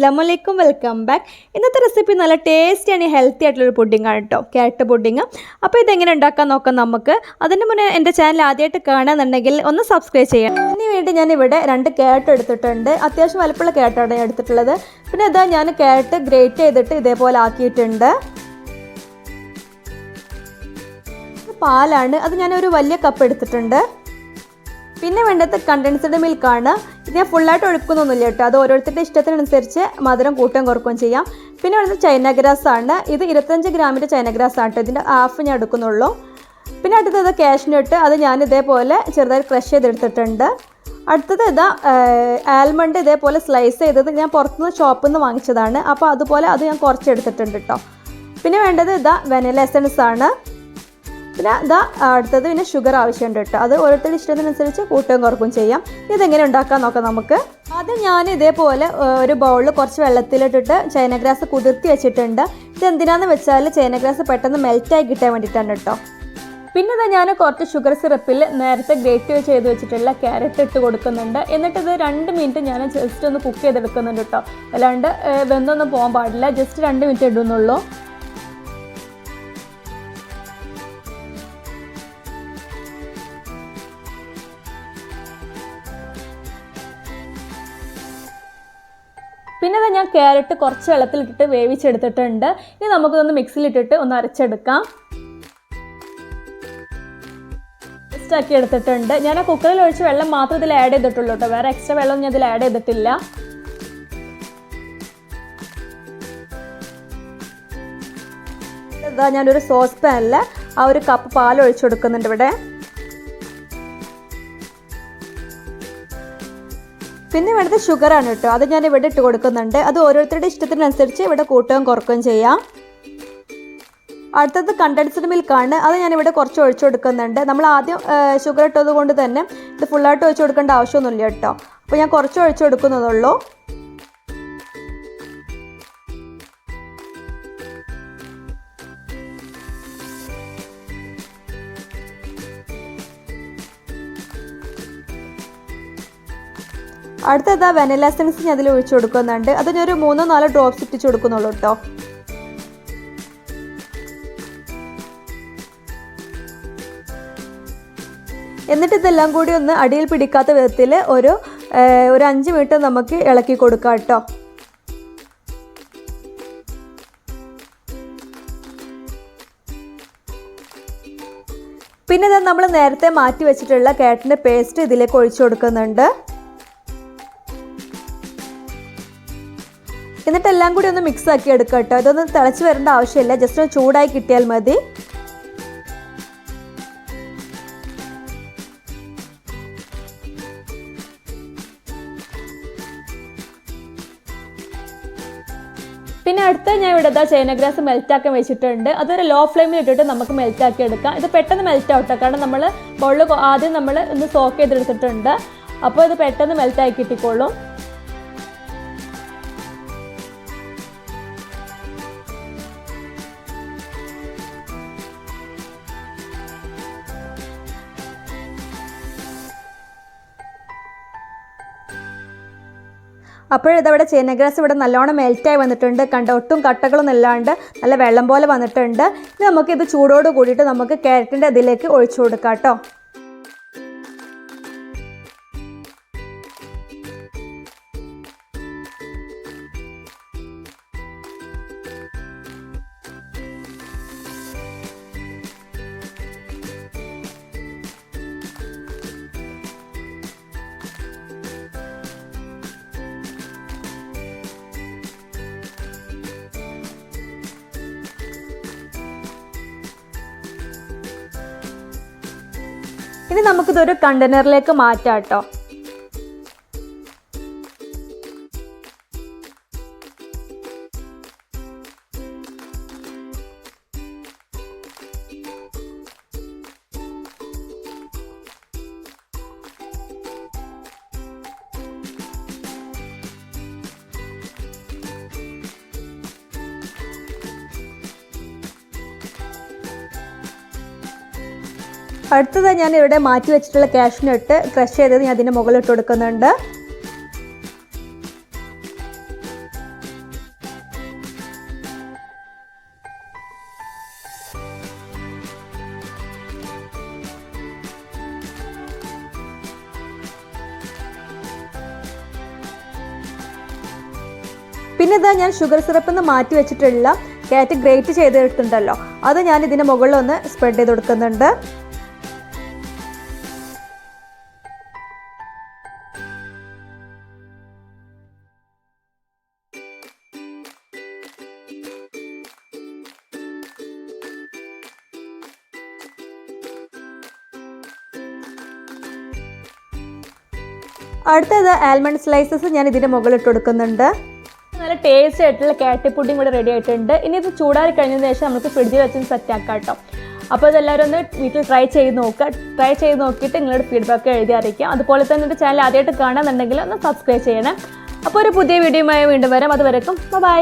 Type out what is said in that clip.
അസ്സാം വലൈക്കും welcome back. ഇന്നത്തെ റെസിപ്പി നല്ല ടേസ്റ്റി ആണ് ഹെൽത്തി ആയിട്ടുള്ളൊരു പുഡിങ്ങാണ് കേട്ടോ ക്യാരറ്റ് പുഡിങ് അപ്പോൾ ഇതെങ്ങനെ ഉണ്ടാക്കാൻ നോക്കാം നമുക്ക്. അതിന് മുന്നേ എന്റെ ചാനൽ ആദ്യമായിട്ട് കാണുന്നുണ്ടെങ്കിൽ ഒന്ന് സബ്സ്ക്രൈബ് ചെയ്യാം അതിന് വേണ്ടി ഞാൻ ഇവിടെ രണ്ട് ക്യാരറ്റ് എടുത്തിട്ടുണ്ട്. അത്യാവശ്യം വലപ്പുള്ള ക്യാരറ്റാണ് ഞാൻ എടുത്തിട്ടുള്ളത്. പിന്നെ ഇതാ ഞാൻ ക്യാരറ്റ് ഗ്രേറ്റ് ചെയ്തിട്ട് ഇതേപോലെ ആക്കിയിട്ടുണ്ട്. പാലാണ്. അത് ഞാനൊരു വലിയ കപ്പ് എടുത്തിട്ടുണ്ട്. പിന്നെ വേണ്ടത് കണ്ടൻസ്ഡ് മിൽക്കാണ് ഇത് ഞാൻ ഫുള്ളായിട്ട് ഒഴുക്കുന്നൊന്നുമില്ല കേട്ടോ. അത് ഓരോരുത്തരുടെ ഇഷ്ടത്തിനനുസരിച്ച് മധുരം കൂട്ടുകയും കുറക്കുകയും ചെയ്യാം. പിന്നെ വേണ്ടത് ചൈന ഗ്രാസ് ആണ്. ഇത് ഇരുപത്തഞ്ച് ഗ്രാമിന്റെ ചൈന ഗ്രാസ് ആണ് കേട്ടോ. ഇതിന്റെ ഹാഫ് ഞാൻ എടുക്കുന്നുള്ളൂ. പിന്നെ അടുത്തത് കാഷ്നട്ട് അത് ഞാൻ ഇതേപോലെ ചെറുതായി ക്രഷ് ചെയ്തെടുത്തിട്ടുണ്ട്. അടുത്തത് ഇതാ ആൽമണ്ട് ഇതേപോലെ സ്ലൈസ് ചെയ്തത് ഞാൻ പുറത്തുനിന്ന് ഷോപ്പിൽ നിന്ന് വാങ്ങിച്ചതാണ്. അപ്പോൾ അതുപോലെ അത് ഞാൻ കുറച്ച് കുറച്ചെടുത്തിട്ടുണ്ട് കേട്ടോ. പിന്നെ വേണ്ടത് ഇതാ വെനില എസൻസ് ആണ്. പിന്നെ ഇതാ അടുത്തത് പിന്നെ ഷുഗർ ആവശ്യമുണ്ട് കേട്ടോ. അത് ഓരോരുത്തരുടെ ഇഷ്ടത്തിനനുസരിച്ച് കൂട്ടുകയും കുറക്കും ചെയ്യാം. ഇതെങ്ങനെ ഉണ്ടാക്കാൻ നോക്കാം നമുക്ക്. ആദ്യം ഞാൻ ഇതേപോലെ ഒരു ബൗളിൽ കുറച്ച് വെള്ളത്തിലിട്ടിട്ട് ചൈനഗ്രാസ് കുതിർത്തി വെച്ചിട്ടുണ്ട്. ഇത് എന്തിനാന്ന് വെച്ചാൽ ചൈനഗ്രാസ് പെട്ടെന്ന് മെൽറ്റായി കിട്ടാൻ വേണ്ടിയിട്ടാണ് കേട്ടോ. പിന്നെ ഇതാ ഞാൻ കുറച്ച് ഷുഗർ സിറപ്പിൽ നേരത്തെ ഗ്രേറ്റ് ചെയ്ത് വെച്ചിട്ടുള്ള ക്യാരറ്റ് ഇട്ട് കൊടുക്കുന്നുണ്ട്. എന്നിട്ട് ഇത് രണ്ട് മിനിറ്റ് ഞാൻ ജസ്റ്റ് ഒന്ന് കുക്ക് ചെയ്തെടുക്കുന്നുണ്ട് കേട്ടോ. അല്ലാണ്ട് വെന്തൊന്നും പോകാൻ പാടില്ല. ജസ്റ്റ് രണ്ട് മിനിറ്റ് ഇടുന്നുള്ളൂ. പിന്നെ ഞാൻ ക്യാരറ്റ് കുറച്ച് വെള്ളത്തിലിട്ടിട്ട് വേവിച്ചെടുത്തിട്ടുണ്ട്. ഇനി നമുക്കൊന്ന് മിക്സിയിലിട്ടിട്ട് ഒന്ന് അരച്ചെടുക്കാം. ആക്കി എടുത്തിട്ടുണ്ട്. ഞാൻ ആ കുക്കറിൽ ഒഴിച്ച് വെള്ളം മാത്രം ഇതിൽ ആഡ് ചെയ്തിട്ടുള്ളൂ കേട്ടോ വേറെ എക്സ്ട്രാ വെള്ളം ഞാൻ ഇതിൽ ആഡ് ചെയ്തിട്ടില്ല. ഇതാ ഞാനൊരു സോസ് പാനിൽ ആ ഒരു കപ്പ് പാൽ ഒഴിച്ചു കൊടുക്കുന്നുണ്ട് ഇവിടെ. പിന്നെ വേണ്ടത് ഷുഗറാണ് കേട്ടോ. അത് ഞാൻ ഇവിടെ ഇട്ട് കൊടുക്കുന്നുണ്ട്. അത് ഓരോരുത്തരുടെ ഇഷ്ടത്തിനനുസരിച്ച് ഇവിടെ കൂട്ടുകയും കുറക്കുകയും ചെയ്യാം. അടുത്തത് കണ്ടൻസ്ഡ് മിൽക്കാണ് അത് ഞാൻ ഇവിടെ കുറച്ച് ഒഴിച്ചു കൊടുക്കുന്നുണ്ട്. നമ്മൾ ആദ്യം ഷുഗർ ഇട്ടത് കൊണ്ട് തന്നെ ഇത് ഫുള്ളായിട്ട് ഒഴിച്ചു കൊടുക്കേണ്ട ആവശ്യമൊന്നുമില്ല കേട്ടോ. അപ്പോൾ ഞാൻ കുറച്ച് ഒഴിച്ചു കൊടുക്കുന്നതുള്ളൂ അടുത്തത് വെനില എസൻസ് ഞാൻ അതിൽ ഒഴിച്ചു കൊടുക്കുന്നുണ്ട്. അത് ഞാൻ ഒരു മൂന്നോ നാലോ ഡ്രോപ്സ് ഇട്ടിച്ച് കൊടുക്കുന്നുള്ളൂ കേട്ടോ എന്നിട്ട് ഇതെല്ലാം കൂടി ഒന്ന് അടിയിൽ പിടിക്കാത്ത വിധത്തിൽ ഒരു ഒരു അഞ്ച് മിനിറ്റ് നമുക്ക് ഇളക്കി കൊടുക്കാം കേട്ടോ പിന്നെ നമ്മൾ നേരത്തെ മാറ്റി വെച്ചിട്ടുള്ള കേട്ടിന്റെ പേസ്റ്റ് ഇതിലേക്ക് ഒഴിച്ചു കൊടുക്കുന്നുണ്ട്. എന്നിട്ട് എല്ലാം കൂടി ഒന്ന് മിക്സ് ആക്കി എടുക്കുക കേട്ടോ. ഇതൊന്നും തിളച്ച് വരേണ്ട ആവശ്യമില്ല. ജസ്റ്റ് ഒന്ന് ചൂടായി കിട്ടിയാൽ മതി. പിന്നെ അടുത്ത ഞാൻ ഇവിടെ ഇതാ ചൈനഗ്രാസ് മെൽറ്റ് ആക്കാൻ വെച്ചിട്ടുണ്ട്. അതൊരു ലോ ഫ്ലെയിമിൽ ഇട്ടിട്ട് നമുക്ക് മെൽറ്റ് ആക്കി എടുക്കാം. ഇത് പെട്ടെന്ന് മെൽറ്റ് ആവട്ടെ. കാരണം നമ്മൾ ബൗളിൽ ആദ്യം നമ്മൾ ഒന്ന് സോക്ക് ചെയ്തെടുത്തിട്ടുണ്ട്. അപ്പോൾ ഇത് പെട്ടെന്ന് മെൽറ്റ് ആക്കി കിട്ടിക്കോളും. അപ്പോഴിതവിടെ ചേനഗ്രാസ് ഇവിടെ നല്ലോണം മെൽറ്റായി വന്നിട്ടുണ്ട്. കണ്ട ഒട്ടും കട്ടകളൊന്നും ഇല്ലാണ്ട് നല്ല വെള്ളം പോലെ വന്നിട്ടുണ്ട്. ഇനി നമുക്കിത് ചൂടോട് കൂടിയിട്ട് നമുക്ക് ക്യാരറ്റിന്റെ അതിലേക്ക് ഒഴിച്ചു കൊടുക്കാം കേട്ടോ. ഇനി നമുക്കിതൊരു കണ്ടെയ്നറിലേക്ക് മാറ്റാം കേട്ടോ അടുത്തത് ഞാൻ ഇവിടെ മാറ്റി വെച്ചിട്ടുള്ള ക്യാഷിനിട്ട് ക്രഷ് ചെയ്തത് ഞാൻ അതിന്റെ മുകളിൽ ഇട്ട് കൊടുക്കുന്നുണ്ട്. പിന്നെ ഇതാ ഞാൻ ഷുഗർ സിറപ്പ് എന്ന് മാറ്റി വെച്ചിട്ടുള്ള കാറ്റ് ഗ്രേറ്റ് ചെയ്തിട്ടുണ്ടല്ലോ. അത് ഞാൻ ഇതിന്റെ മുകളിൽ ഒന്ന് സ്പ്രെഡ് ചെയ്ത് കൊടുക്കുന്നുണ്ട്. അടുത്തത് ആൽമണ്ട് സ്ലൈസസ് ഞാൻ ഇതിന്റെ മുകളിൽ ഇട്ട് കൊടുക്കുന്നുണ്ട് നല്ല ടേസ്റ്റ് ആയിട്ടുള്ള കാറ്റി പുഡിംഗ് ഇവിടെ റെഡി ആയിട്ടുണ്ട്. ഇനി ഇത് ചൂടാറി കഴിഞ്ഞതിന് ശേഷം നമുക്ക് ഫ്രിഡ്ജിൽ വെച്ച് സെറ്റ് ആക്കാം കേട്ടോ. അപ്പോൾ ഇതെല്ലാവരും ഒന്ന് വീട്ടിൽ ട്രൈ ചെയ്ത് നോക്കുക ട്രൈ ചെയ്ത് നോക്കിയിട്ട് നിങ്ങളുടെ ഫീഡ്ബാക്ക് എഴുതി അറിയിക്കാം. അതുപോലെ തന്നെ എന്റെ ചാനൽ ആദ്യമായിട്ട് കാണാന്നുണ്ടെങ്കിൽ ഒന്ന് സബ്സ്ക്രൈബ് ചെയ്യണം. അപ്പോൾ ഒരു പുതിയ വീഡിയോയുമായി വീണ്ടും വരാം. അതുവരെക്കും ബൈ